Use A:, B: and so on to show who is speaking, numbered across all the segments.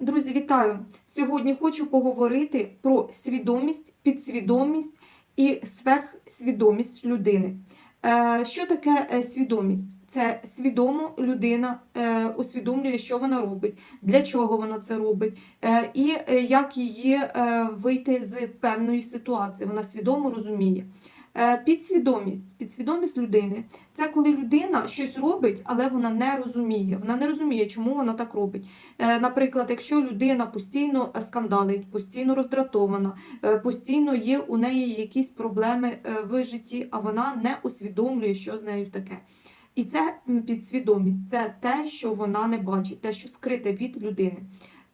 A: Друзі, вітаю! Сьогодні хочу поговорити про свідомість, підсвідомість і сверхсвідомість людини. Е, Що таке е, свідомість? Це свідомо людина е, усвідомлює, що вона робить, для чого вона це робить, і як її вийти з певної ситуації. Вона свідомо розуміє. Е, Підсвідомість, підсвідомість людини це коли людина щось робить, але вона не розуміє. Вона не розуміє, чому вона так робить. Е, Наприклад, якщо людина постійно скандалить, постійно роздратована, е, постійно є у неї якісь проблеми в житті, а вона не усвідомлює, що з нею таке. І це підсвідомість, це те, що вона не бачить, те, що скрите від людини.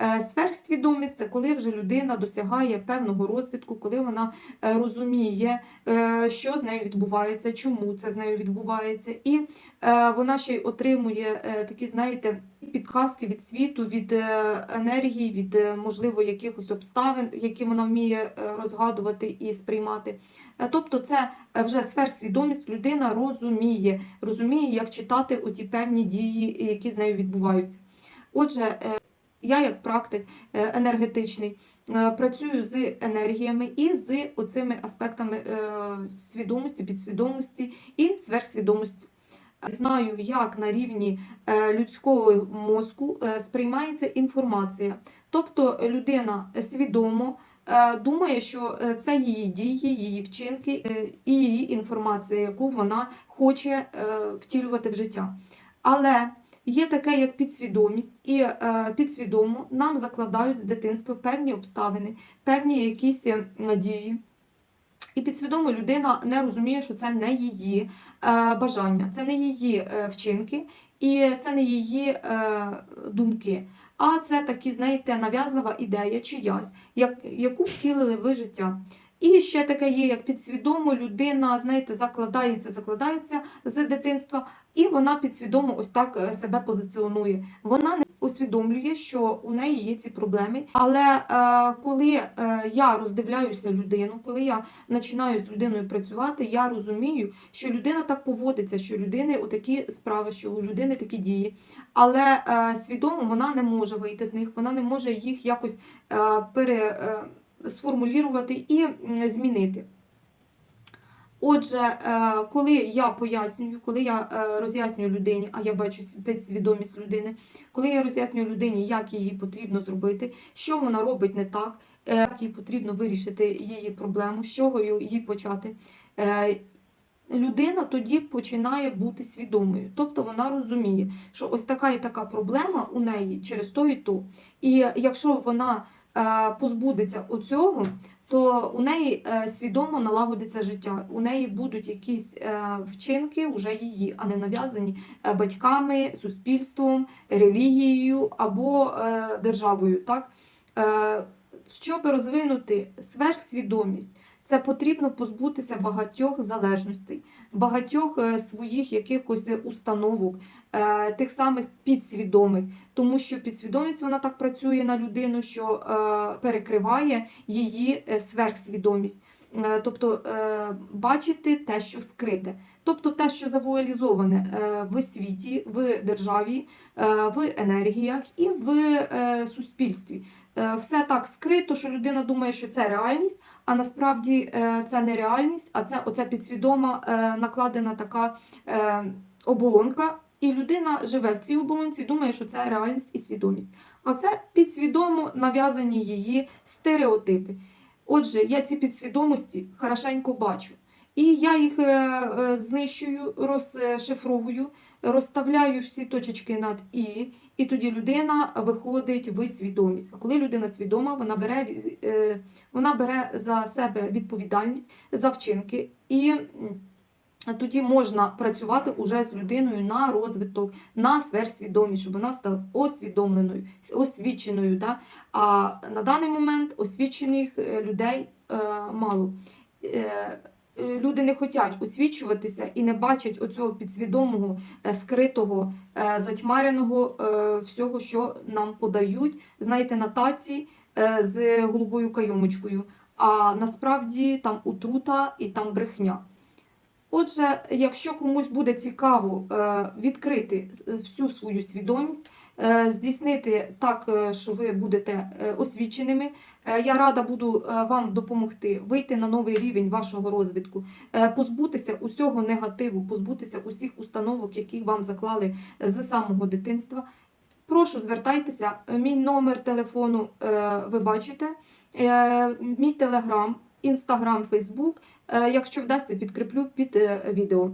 A: Е, Сверхсвідомість це коли вже людина досягає певного розвитку, коли вона е, розуміє, е, що з нею відбувається, чому це з нею відбувається, і вона ще й отримує такі, знаєте, підказки від світу, від енергії, від можливо якихось обставин, які вона вміє розгадувати і сприймати. Тобто, це вже сверхсвідомість, людина розуміє, розуміє, як читати оті певні дії, які з нею відбуваються. Отже, я як практик е, енергетичний е, працюю з енергіями і з оцими аспектами е, свідомості, підсвідомості і сверхсвідомості. Знаю, як на рівні людського мозку сприймається інформація. Тобто людина свідомо думає, що це її дії, її вчинки і її інформація, яку вона хоче втілювати в життя. Але Є таке, як підсвідомість, і е, підсвідомо нам закладають з дитинства певні обставини, певні якісь е, дії. І підсвідомо людина не розуміє, що це не її е, бажання, це не її е, вчинки і це не її е, думки. А це такі, знаєте, нав'язлива ідея чиясь, як, яку втілили ви життя. І ще таке є, як підсвідомо людина, знаєте, закладається, закладається з дитинства, і вона підсвідомо ось так е, себе позиціонує. Вона не усвідомлює, що у неї є ці проблеми. Але е, коли е, я роздивляюся людину, коли я починаю з людиною працювати, я розумію, що людина так поводиться, що у людини отакі справи, що у людини такі дії. Але е, свідомо вона не може вийти з них, вона не може їх якось е, пере. Е, і змінити. Отже, е, коли я пояснюю, коли я е, роз'яснюю людині, а я бачу підсвідомість людини, коли я роз'яснюю людині, як її потрібно зробити, що вона робить не так, е, як їй потрібно вирішити її проблему, з чого їй почати. Людина тоді починає бути свідомою, тобто вона розуміє, що ось така і така проблема у неї через то і то. І якщо вона позбудеться оцього, то у неї е, свідомо налагодиться життя. У неї будуть якісь е, вчинки вже її, а не нав'язані е, батьками, суспільством, релігією або е, державою. Так? Е, Щоб розвинути сверхсвідомість, це потрібно позбутися багатьох залежностей, багатьох е, своїх якихось установок, е, тих самих підсвідомих, тому що підсвідомість вона так працює на людину, що е, перекриває її е, сверхсвідомість. Е, Тобто е, бачити те, що скрите, тобто те, що завуалізоване е, в світі, в державі, е, в енергіях і в е, суспільстві. Е, Все так скрито, що людина думає, що це реальність, а насправді е, це не реальність, а це оця підсвідома е, накладена така е, оболонка. І людина живе в цій оболонці, думає, що це реальність і свідомість. А це підсвідомо нав'язані її стереотипи. Отже, я ці підсвідомості хорошенько бачу. І я їх е, е, знищую, розшифровую, розставляю всі точечки над І, і тоді людина виходить в свідомість. А коли людина свідома, вона бере, е, вона бере за себе відповідальність за вчинки. І тоді можна працювати уже з людиною на розвиток, на сверхсвідомість, щоб вона стала освідомленою, освіченою. Да? А на даний момент освічених е, людей е, мало. Е, Люди не хочуть освічуватися і не бачать оцього підсвідомого, е, скритого, е, затьмареного всього, що нам подають, знаєте, на таці з голубою кайомочкою. А насправді там утрута і там брехня. Отже, якщо комусь буде цікаво е, відкрити всю свою свідомість, е, здійснити так, е, що ви будете е, освіченими. Е, Я рада буду е, вам допомогти вийти на новий рівень вашого розвитку, е, позбутися усього негативу, позбутися усіх установок, які вам заклали з самого дитинства. Прошу звертайтеся. Мій номер телефону е, ви бачите. Е, Мій телеграм, інстаграм, фейсбук. Якщо вдасться, підкріплю під е, відео.